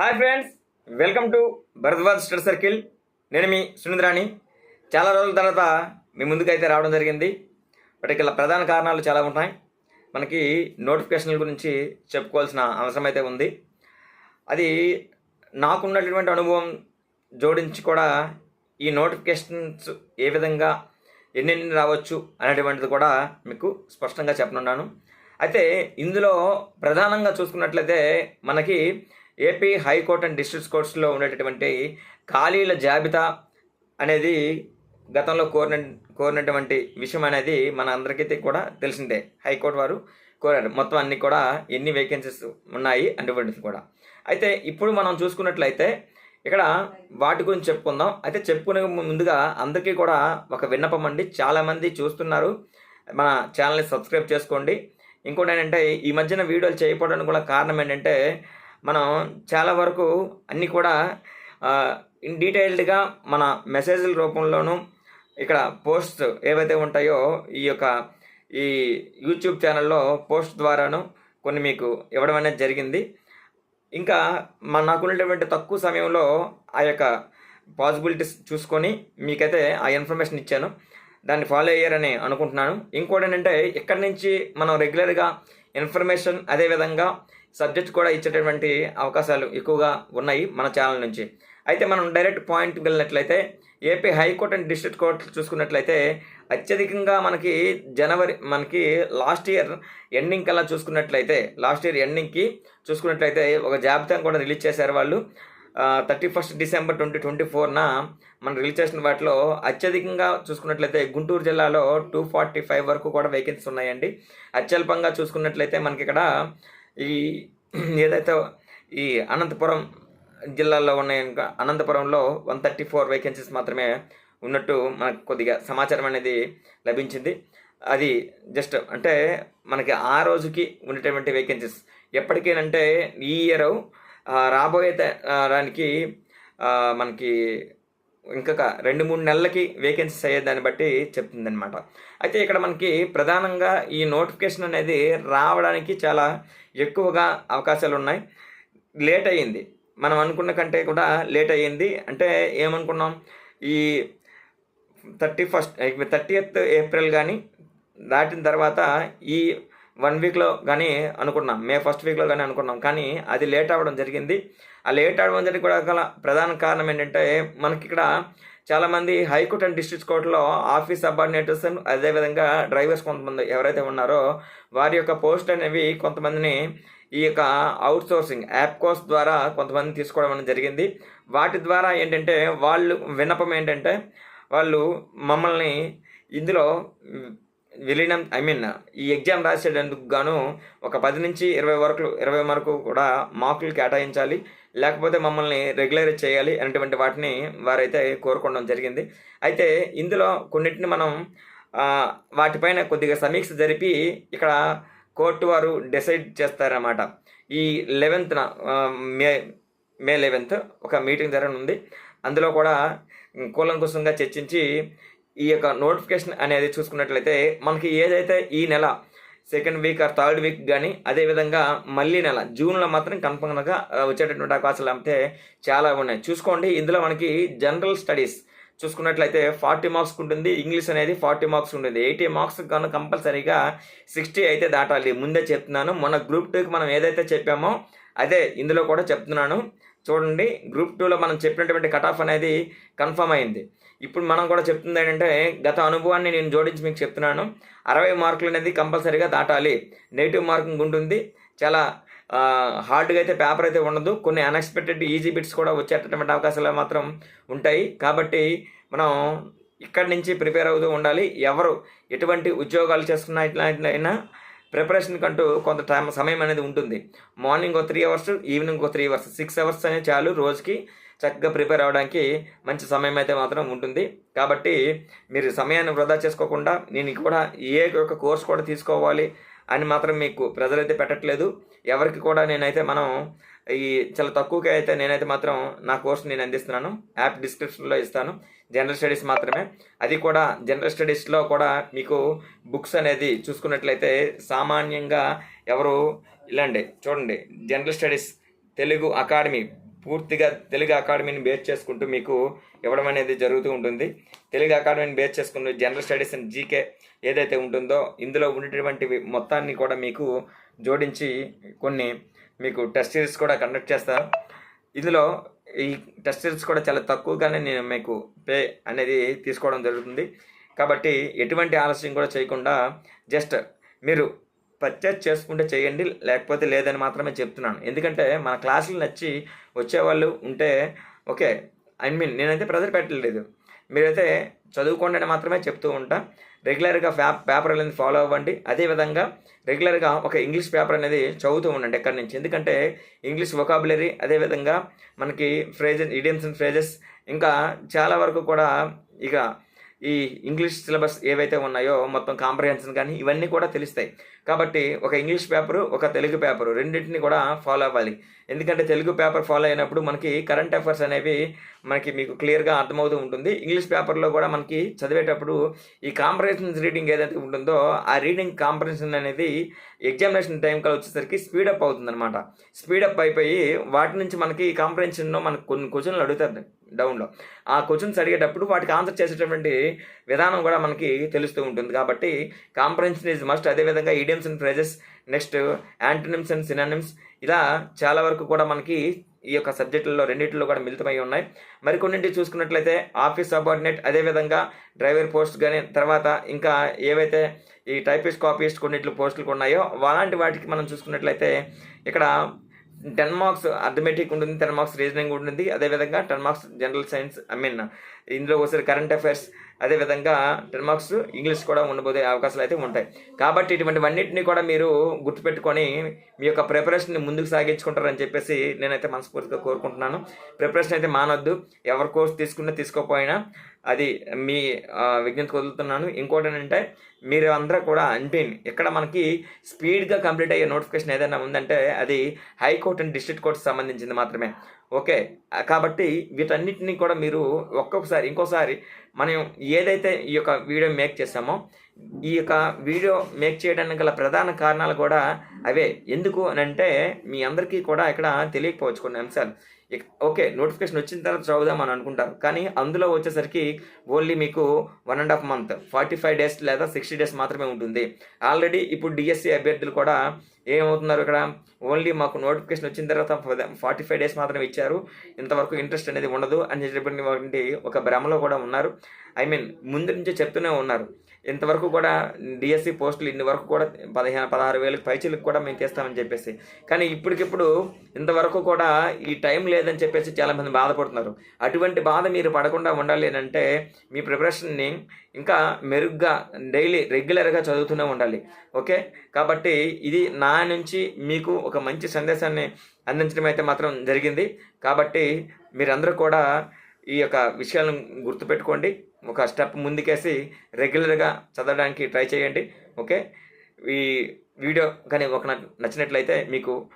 Hi friends welcome to Bharadwaj study circle. నేను మీ సునీంద్రాణి. చాలా రోజుల తర్వాత మీ ముందుకైతే రావడం జరిగింది. బట్ ఇక్కడ ప్రధాన కారణాలు చాలా ఉన్నాయి మనకి నోటిఫికేషన్ల గురించి చెప్పుకోవాల్సిన అవసరం అయితే ఉంది. అది నాకున్నటువంటి అనుభవం జోడించి కూడా ఈ నోటిఫికేషన్స్ ఏ విధంగా ఎన్నెన్ని రావచ్చు అనేటువంటిది కూడా మీకు స్పష్టంగా చెప్పనున్నాను. అయితే ఇందులో ప్రధానంగా చూసుకున్నట్లయితే మనకి AP high court and district కోర్ట్స్లో ఉండేటటువంటి ఖాళీల జాబితా అనేది గతంలో కోరిన కోరినటువంటి విషయం అనేది మన అందరికీ కూడా తెలిసిందే. హైకోర్టు వారు కోరారు. మొత్తం అన్ని కూడా ఎన్ని వేకెన్సీస్ ఉన్నాయి అనేటువంటిది కూడా. అయితే ఇప్పుడు మనం చూసుకున్నట్లయితే ఇక్కడ వాటి గురించి చెప్పుకుందాం. అయితే చెప్పుకునే ముందుగా అందరికీ కూడా ఒక విన్నపం అండి. చాలామంది చూస్తున్నారు. మన ఛానల్ని సబ్స్క్రైబ్ చేసుకోండి. ఇంకోటి ఏంటంటే ఈ మధ్యన వీడియోలు చేయకపోవడానికి కూడా కారణం ఏంటంటే మనం చాలా వరకు అన్నీ కూడా ఇన్ డీటెయిల్డ్గా మన మెసేజ్ల రూపంలోనూ ఇక్కడ పోస్ట్ ఏవైతే ఉంటాయో ఈ యొక్క ఈ యూట్యూబ్ ఛానల్లో పోస్ట్ ద్వారాను కొన్ని మీకు ఇవ్వడం అనేది జరిగింది. ఇంకా మన నాకున్నటువంటి తక్కువ సమయంలో ఆ యొక్క పాసిబిలిటీస్ చూసుకొని మీకైతే ఆ ఇన్ఫర్మేషన్ ఇచ్చాను. దాన్ని ఫాలో అయ్యారని అనుకుంటున్నాను. ఇంకోటి ఏంటంటే ఇక్కడి నుంచి మనం రెగ్యులర్గా ఇన్ఫర్మేషన్ అదేవిధంగా సబ్జెక్ట్ కూడా ఇచ్చేటటువంటి అవకాశాలు ఎక్కువగా ఉన్నాయి మన ఛానల్ నుంచి. అయితే మనం డైరెక్ట్ పాయింట్ వెళ్ళినట్లయితే AP high court and district court చూసుకున్నట్లయితే అత్యధికంగా మనకి జనవరి మనకి లాస్ట్ ఇయర్ ఎండింగ్ కల్లా చూసుకున్నట్లయితే లాస్ట్ ఇయర్ ఎండింగ్కి చూసుకున్నట్లయితే ఒక జాబితాను కూడా రిలీజ్ చేశారు వాళ్ళు. Thirty first December twenty twenty ఫోర్న మనం రిలీజ్ చేసిన వాటిలో అత్యధికంగా చూసుకున్నట్లయితే గుంటూరు జిల్లాలో టూ ఫార్టీ ఫైవ్ వరకు కూడా వేకెన్సీస్ ఉన్నాయండి. అత్యల్పంగా చూసుకున్నట్లయితే మనకి ఇక్కడ ఈ ఏదైతే ఈ అనంతపురం జిల్లాలో ఉన్న అనంతపురంలో వన్ థర్టీ ఫోర్ వేకెన్సీస్ మాత్రమే ఉన్నట్టు మనకు కొద్దిగా సమాచారం అనేది లభించింది. అది జస్ట్ అంటే మనకి ఆ రోజుకి ఉండేటువంటి వేకెన్సీస్ ఎప్పటికేనంటే ఈ ఇయర్ రాబోయే దానికి మనకి ఇంకొక రెండు మూడు నెలలకి వేకెన్సీస్ అయ్యేదాన్ని బట్టి చెప్తుందనమాట అయితే ఇక్కడ మనకి ప్రధానంగా ఈ నోటిఫికేషన్ అనేది రావడానికి చాలా ఎక్కువగా అవకాశాలు ఉన్నాయి. లేట్ అయ్యింది. మనం అనుకున్న కంటే కూడా లేట్ అయ్యింది. అంటే ఏమనుకున్నాం? ఈ thirty first thirty eighth April కానీ దాటిన తర్వాత ఈ వన్ వీక్లో కానీ అనుకున్నాం. మే ఫస్ట్ వీక్లో కానీ అనుకున్నాం. కానీ అది లేట్ అవ్వడం జరిగింది. ఆ లేట్ అవ్వడం జరిగి కూడా గల ప్రధాన కారణం ఏంటంటే మనకి ఇక్కడ చాలామంది హైకోర్టు అండ్ డిస్ట్రిక్ట్ కోర్టులో ఆఫీస్ సబార్డినేటర్స్ అదేవిధంగా డ్రైవర్స్ కొంతమంది ఎవరైతే ఉన్నారో వారి యొక్క పోస్ట్ అనేవి కొంతమందిని ఈ యొక్క అవుట్ సోర్సింగ్ యాప్ కోర్స్ ద్వారా కొంతమంది తీసుకోవడం అనేది జరిగింది. వాటి ద్వారా ఏంటంటే వాళ్ళు విన్నపం ఏంటంటే వాళ్ళు మమ్మల్ని ఇందులో విలీనం ఐ మీన్ ఈ ఎగ్జామ్ రాసేటందుకు గాను ఒక పది నుంచి ఇరవై వరకు ఇరవై వరకు కూడా మార్కులు కేటాయించాలి. లేకపోతే మమ్మల్ని రెగ్యులర్ చేయాలి అనేటువంటి వాటిని వారైతే కోరుకోవడం జరిగింది. అయితే ఇందులో కొన్నిటిని మనం వాటిపైన కొద్దిగా సమీక్ష జరిపి ఇక్కడ కోర్టు వారు డిసైడ్ చేస్తారన్నమాట. ఈ లెవెన్త్న మే మే లెవెన్త్ ఒక మీటింగ్ జరగనుంది. అందులో కూడా కూలంకుశంగా చర్చించి ఈ యొక్క నోటిఫికేషన్ అనేది చూసుకున్నట్లయితే మనకి ఏదైతే ఈ నెల second week or third week కానీ అదేవిధంగా మళ్ళీ నెల జూన్లో మాత్రం కన్ఫర్మ్గా వచ్చేటటువంటి అవకాశాలు అంటే చాలా ఉన్నాయి. చూసుకోండి ఇందులో మనకి జనరల్ స్టడీస్ చూసుకున్నట్లయితే ఫార్టీ మార్క్స్ ఉంటుంది ఇంగ్లీష్ అనేది ఫార్టీ మార్క్స్ ఉంటుంది. ఎయిటీ మార్క్స్ కన్నా కంపల్సరీగా సిక్స్టీ అయితే దాటాలి. ముందే చెప్తున్నాను మన గ్రూప్ టూకి మనం ఏదైతే చెప్పామో అదే ఇందులో కూడా చెప్తున్నాను. చూడండి గ్రూప్ టూలో మనం చెప్పినటువంటి కట్ ఆఫ్ అనేది కన్ఫర్మ్ అయింది. ఇప్పుడు మనం కూడా చెప్తుంది ఏంటంటే గత అనుభవాన్ని నేను జోడించి మీకు చెప్తున్నాను. అరవై మార్కులు అనేది కంపల్సరీగా దాటాలి. నెగిటివ్ మార్కింగ్ ఉంటుంది చాలా హార్డ్గా అయితే పేపర్ అయితే ఉండదు. కొన్ని అన్ఎక్స్పెక్టెడ్ ఈజీ బిట్స్ కూడా వచ్చేటటువంటి అవకాశాలు మాత్రం ఉంటాయి. కాబట్టి మనం ఇక్కడి నుంచి ప్రిపేర్ అవుతూ ఉండాలి. ఎవరు ఎటువంటి ఉద్యోగాలు చేస్తున్నా ఇట్లా ప్రిపరేషన్ కంటూ కొంత టైం సమయం అనేది ఉంటుంది. మార్నింగ్ ఒక త్రీ అవర్స్ ఈవినింగ్ ఒక త్రీ అవర్స్ సిక్స్ అవర్స్ అనేది చాలు రోజుకి చక్కగా ప్రిపేర్ అవ్వడానికి మంచి సమయం అయితే మాత్రం ఉంటుంది. కాబట్టి మీరు సమయాన్ని వృధా చేసుకోకుండా నేను కూడా ఏ ఒక కోర్స్ కూడా తీసుకోవాలి అని మాత్రం మీకు ప్రజలైతే పెట్టట్లేదు. ఎవరికి కూడా నేనైతే మనం ఈ చాలా తక్కువగా అయితే నేనైతే మాత్రం నా కోర్స్ నేను అందిస్తున్నాను. యాప్ డిస్క్రిప్షన్లో ఇస్తాను. జనరల్ స్టడీస్ మాత్రమే. అది కూడా జనరల్ స్టడీస్లో కూడా మీకు బుక్స్ అనేది చూసుకున్నట్లయితే సామాన్యంగా ఎవరు ఇలాండి చూడండి జనరల్ స్టడీస్ తెలుగు అకాడమీ పూర్తిగా తెలుగు అకాడమీని బేస్ చేసుకుంటూ మీకు ఇవ్వడం అనేది జరుగుతూ ఉంటుంది. తెలుగు అకాడమీని బేస్ చేసుకుంటూ జనరల్ స్టడీస్ అండ్ జీకే ఏదైతే ఉంటుందో ఇందులో ఉండేటువంటివి మొత్తాన్ని కూడా మీకు జోడించి కొన్ని మీకు టెస్ట్ సిరీస్ కూడా కండక్ట్ చేస్తారు. ఇందులో ఈ టెస్ట్ సిరీస్ కూడా చాలా తక్కువగానే నేను మీకు పే అనేది తీసుకోవడం జరుగుతుంది. కాబట్టి ఎటువంటి ఆలస్యం కూడా చేయకుండా జస్ట్ మీరు పర్చేజ్ చేసుకుంటే చేయండి లేకపోతే లేదని మాత్రమే చెప్తున్నాను. ఎందుకంటే మన క్లాసులు నచ్చి వచ్చేవాళ్ళు ఉంటే ఓకే ఐ మీన్ నేనైతే ప్రెజర్ పెట్టలేదు. మీరైతే చదువుకోండి అని మాత్రమే చెప్తూ ఉంటా. రెగ్యులర్గా ఫ్యా పేపర్ అనేది ఫాలో అవ్వండి. అదేవిధంగా రెగ్యులర్గా ఒక ఇంగ్లీష్ పేపర్ అనేది చదువుతూ ఉండండి ఎక్కడి నుంచి. ఎందుకంటే ఇంగ్లీష్ వొకాబులరీ అదేవిధంగా మనకి ఫ్రేజెస్ ఇడియమ్స్ అండ్ ఫ్రేజెస్ ఇంకా చాలా వరకు కూడా ఇక ఈ ఇంగ్లీష్ సిలబస్ ఏవైతే ఉన్నాయో మొత్తం కాంప్రహెన్షన్ కానీ ఇవన్నీ కూడా తెలుస్తాయి. కాబట్టి ఒక ఇంగ్లీష్ పేపరు ఒక తెలుగు పేపరు రెండింటిని కూడా ఫాలో అవ్వాలి. ఎందుకంటే తెలుగు పేపర్ ఫాలో అయినప్పుడు మనకి కరెంట్ అఫైర్స్ అనేవి మనకి మీకు క్లియర్గా అర్థమవుతూ ఉంటుంది. ఇంగ్లీష్ పేపర్లో కూడా మనకి చదివేటప్పుడు ఈ కాంప్రహెన్షన్ రీడింగ్ ఏదైతే ఉంటుందో ఆ రీడింగ్ కాంప్రహెన్షన్ అనేది ఎగ్జామినేషన్ టైం కల్ వచ్చేసరికి స్పీడప్ అవుతుంది అనమాట స్పీడప్ అయిపోయి వాటి నుంచి మనకి కాంప్రహెన్షన్లో మనకు కొన్ని క్వశ్చన్లు అడుగుతారు డౌన్లో ఆ క్వశ్చన్స్ అడిగేటప్పుడు వాటికి ఆన్సర్ చేసేటటువంటి విధానం కూడా మనకి తెలుస్తూ ఉంటుంది. కాబట్టి కాంప్రహెన్షన్ ఈజ్ మస్ట్ అదేవిధంగా idioms and phrases next antonyms and synonyms ఇలా చాలా వరకు కూడా మనకి ఈ యొక్క సబ్జెక్టుల్లో రెండింటిలో కూడా మిళితమై ఉన్నాయి. మరికొన్నింటి చూసుకున్నట్లయితే ఆఫీస్ సబార్డినేట్ అదేవిధంగా డ్రైవర్ పోస్ట్ కానీ తర్వాత ఇంకా ఏవైతే ఈ టైపిస్ట్ కాపీస్ట్ కొన్నిట్లు పోస్టులు ఉన్నాయో అలాంటి వాటికి మనం చూసుకున్నట్లయితే ఇక్కడ టెన్ మార్క్స్ అథమెటిక్ ఉంటుంది టెన్ మార్క్స్ రీజనింగ్ ఉంటుంది. అదేవిధంగా ten marks general science I mean ఇందులో ఒకసారి కరెంట్ అఫైర్స్. అదేవిధంగా టెన్ మార్క్స్ ఇంగ్లీష్ కూడా ఉండబోయే అవకాశాలు అయితే ఉంటాయి. కాబట్టి ఇటువంటివన్నింటినీ కూడా మీరు గుర్తుపెట్టుకొని మీ యొక్క ప్రిపరేషన్ని ముందుకు సాగించుకుంటారని చెప్పేసి నేనైతే మనస్ఫూర్తిగా కోరుకుంటున్నాను. ప్రిపరేషన్ అయితే మానొద్దు. ఎవరి కోర్స్ తీసుకున్నా తీసుకోకపోయినా అది మీ విజ్ఞప్తి వదులుతున్నాను. ఇంకోటి ఏంటంటే మీరు అందరూ కూడా అన్పిన్ ఇక్కడ మనకి స్పీడ్గా కంప్లీట్ అయ్యే నోటిఫికేషన్ ఏదైనా ఉందంటే అది హైకోర్టు అండ్ డిస్ట్రిక్ట్ కోర్టు సంబంధించింది మాత్రమే. ఓకే. కాబట్టి వీటన్నిటిని కూడా మీరు ఒక్కొక్కసారి ఇంకోసారి మనం ఏదైతే ఈ యొక్క వీడియో మేక్ చేసామో ఈ యొక్క వీడియో మేక్ చేయడానికి గల ప్రధాన కారణాలు కూడా అవే. ఎందుకు అని అంటే మీ అందరికీ కూడా ఇక్కడ తెలియకపోవచ్చు కొన్ని అంశాలు. ఓకే నోటిఫికేషన్ వచ్చిన తర్వాత చదువుదామని అనుకుంటారు. కానీ అందులో వచ్చేసరికి ఓన్లీ మీకు one and half month forty five days లేదా సిక్స్టీ డేస్ మాత్రమే ఉంటుంది. ఆల్రెడీ ఇప్పుడు డిఎస్సి అభ్యర్థులు కూడా ఏమవుతున్నారు ఇక్కడ? ఓన్లీ మాకు నోటిఫికేషన్ వచ్చిన తర్వాత ఫార్టీ ఫైవ్ డేస్ మాత్రమే ఇచ్చారు. ఇంతవరకు ఇంట్రెస్ట్ అనేది ఉండదు. అని చెప్పినటువంటి ఒక భ్రమలో కూడా ఉన్నారు. ఐ మీన్ ముందు నుంచే చెప్తూనే ఉన్నారు. ఇంతవరకు కూడా డిఎస్సి పోస్టులు ఇన్ని వరకు కూడా పదిహేను పదహారు వేలకు పైచీలకు కూడా మేము తీస్తామని చెప్పేసి. కానీ ఇప్పటికిప్పుడు ఇంతవరకు కూడా ఈ టైం లేదని చెప్పేసి చాలామంది బాధపడుతున్నారు. అటువంటి బాధ మీరు పడకుండా ఉండాలి అంటే మీ ప్రిపరేషన్ని ఇంకా మెరుగ్గా డైలీ రెగ్యులర్గా చదువుతూనే ఉండాలి. ఓకే? కాబట్టి ఇది నా నుంచి మీకు ఒక మంచి సందేశాన్ని అందించడం అయితే మాత్రం జరిగింది. కాబట్టి మీరందరూ కూడా ఈ యొక్క విషయాలను గుర్తుపెట్టుకోండి. ఒక స్టెప్ ముందుకేసి రెగ్యులర్గా చదవడానికి ట్రై చేయండి. ఓకే? ఈ వీడియో కానీ ఒక నచ్చినట్లయితే మీకు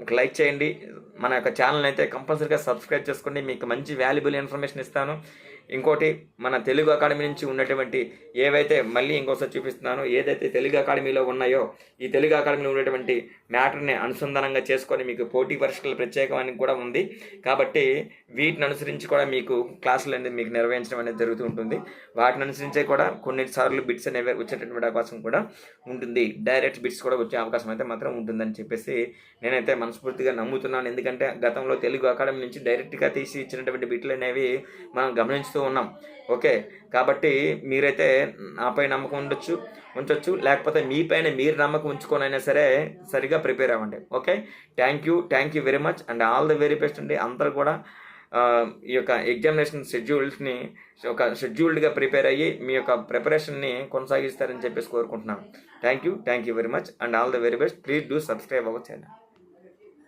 ఒక లైక్ చేయండి. మన యొక్క ఛానల్ అయితే కంపల్సరీగా సబ్స్క్రైబ్ చేసుకోండి. మీకు మంచి వాల్యుబుల్ ఇన్ఫర్మేషన్ ఇస్తాను. ఇంకోటి మన తెలుగు అకాడమీ నుంచి ఉన్నటువంటి ఏవైతే మళ్ళీ ఇంకోసారి చూపిస్తున్నాను ఏదైతే తెలుగు అకాడమీలో ఉన్నాయో ఈ తెలుగు అకాడమీలో ఉన్నటువంటి మ్యాటర్ని అనుసంధానంగా చేసుకొని మీకు పోటీ పరీక్షల ప్రత్యేకమని కూడా ఉంది. కాబట్టి వీటిని అనుసరించి కూడా మీకు క్లాసులు అనేది మీకు నిర్వహించడం అనేది జరుగుతూ ఉంటుంది. వాటిని అనుసరించే కూడా కొన్నిసార్లు బిట్స్ అనేవి వచ్చేటటువంటి అవకాశం కూడా ఉంటుంది. డైరెక్ట్ బిట్స్ కూడా వచ్చే అవకాశం అయితే మాత్రం ఉంటుందని చెప్పేసి నేనైతే మనస్ఫూర్తిగా నమ్ముతున్నాను. ఎందుకంటే గతంలో తెలుగు అకాడమీ నుంచి డైరెక్ట్గా తీసి ఇచ్చినటువంటి బిట్లు అనేవి మనం గమనించుతున్నాం చేస్తూ ఉన్నాం. ఓకే? కాబట్టి మీరైతే నాపై నమ్మకం ఉండొచ్చు ఉంచవచ్చు లేకపోతే మీ పైన మీరు నమ్మకం ఉంచుకొనైనా సరే సరిగా ప్రిపేర్ అవ్వండి. Okay? Thank you thank you very much and all the very best అండి. అందరు కూడా ఈ యొక్క ఎగ్జామినేషన్ షెడ్యూల్స్ని ఒక షెడ్యూల్డ్గా ప్రిపేర్ అయ్యి మీ యొక్క ప్రిపరేషన్ని కొనసాగిస్తారని చెప్పేసి కోరుకుంటున్నాను thank you thank you very much and all the very best please do subscribe our channel